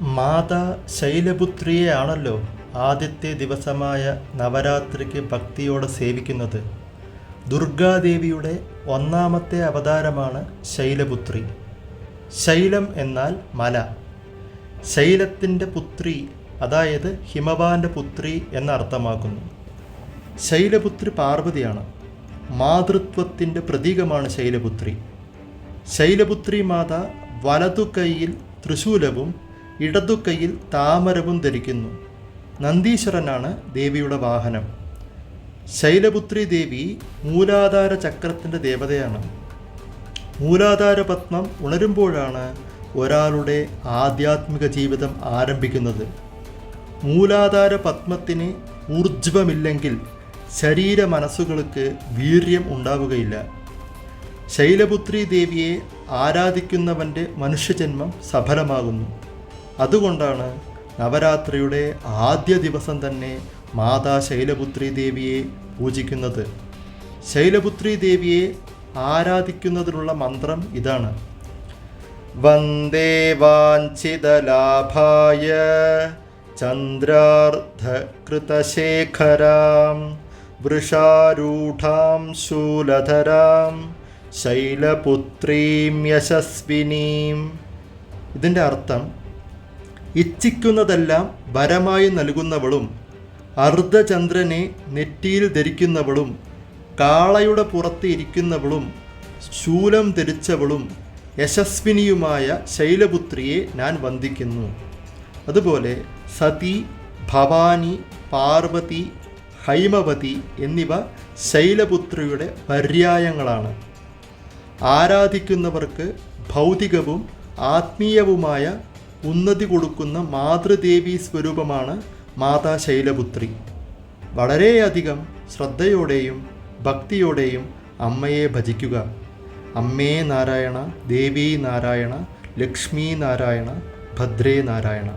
മാതാ ശൈലപുത്രിയെയാണല്ലോ ആദ്യത്തെ ദിവസമായ നവരാത്രിക്ക് ഭക്തിയോടെ സേവിക്കുന്നത്. ദുർഗാദേവിയുടെ ഒന്നാമത്തെ അവതാരമാണ് ശൈലപുത്രി. ശൈലം എന്നാൽ മല. ശൈലത്തിന്റെ പുത്രി അതായത് ഹിമവാന്റെ പുത്രി എന്നർത്ഥമാക്കുന്നു. ശൈലപുത്രി പാർവതിയാണ്. മാതൃത്വത്തിന്റെ പ്രതീകമാണ് ശൈലപുത്രി. ശൈലപുത്രി മാതാ വലതു കൈയിൽ തൃശൂലവും ഇടതു കൈയിൽ താമരവും ധരിക്കുന്നു. നന്ദീശ്വരനാണ് ദേവിയുടെ വാഹനം. ശൈലപുത്രി ദേവി മൂലാധാര ചക്രത്തിന്റെ ദേവതയാണ്. മൂലാധാര പത്മം ഉണരുമ്പോഴാണ് ഒരാളുടെ ആധ്യാത്മിക ജീവിതം ആരംഭിക്കുന്നത്. മൂലാധാര പത്മത്തിന് ഊർജമില്ലെങ്കിൽ ശരീര മനസ്സുകൾക്ക് വീര്യം ഉണ്ടാവുകയില്ല. ശൈലപുത്രി ദേവിയെ ആരാധിക്കുന്നവന്റെ മനുഷ്യജന്മം സഫലമാകുന്നു. അതുകൊണ്ടാണ് നവരാത്രിയുടെ ആദ്യ ദിവസം തന്നെ മാതാ ശൈലപുത്രി ദേവിയെ പൂജിക്കുന്നത്. ശൈലപുത്രി ദേവിയെ ആരാധിക്കുന്നതിനുള്ള മന്ത്രം ഇതാണ്. വന്ദേ വാഞ്ചിതലാഭായ ചന്ദ്രാർദ്ധകൃതശേഖരാം വൃഷാരൂഢാം ശൂലധരാം ശൈലപുത്രീം യശസ്വിനീം. ഇതിന്റെ അർത്ഥം ഇച്ഛിക്കുന്നതെല്ലാം വരമായി നൽകുന്നവളും അർദ്ധചന്ദ്രനെ നെറ്റിയിൽ ധരിക്കുന്നവളും കാളയുടെ പുറത്ത് ഇരിക്കുന്നവളും ശൂലം ധരിച്ചവളും യശസ്വിനിയുമായ ശൈലപുത്രിയെ ഞാൻ വന്ദിക്കുന്നു. അതുപോലെ സതി ഭവാനി പാർവതി ഹൈമവതി എന്നിവ ശൈലപുത്രിയുടെ പര്യായങ്ങളാണ്. ആരാധിക്കുന്നവർക്ക് ഭൗതികവും ആത്മീയവുമായ ഉന്നതി കൊടുക്കുന്ന മാതൃദേവി സ്വരൂപമാണ് മാതാ ശൈലപുത്രി വളരെയധികം ശ്രദ്ധയോടെയും ഭക്തിയോടെയും അമ്മയെ ഭജിക്കുക. അമ്മേ നാരായണ ദേവി നാരായണ ലക്ഷ്മി നാരായണ ഭദ്രേ നാരായണ.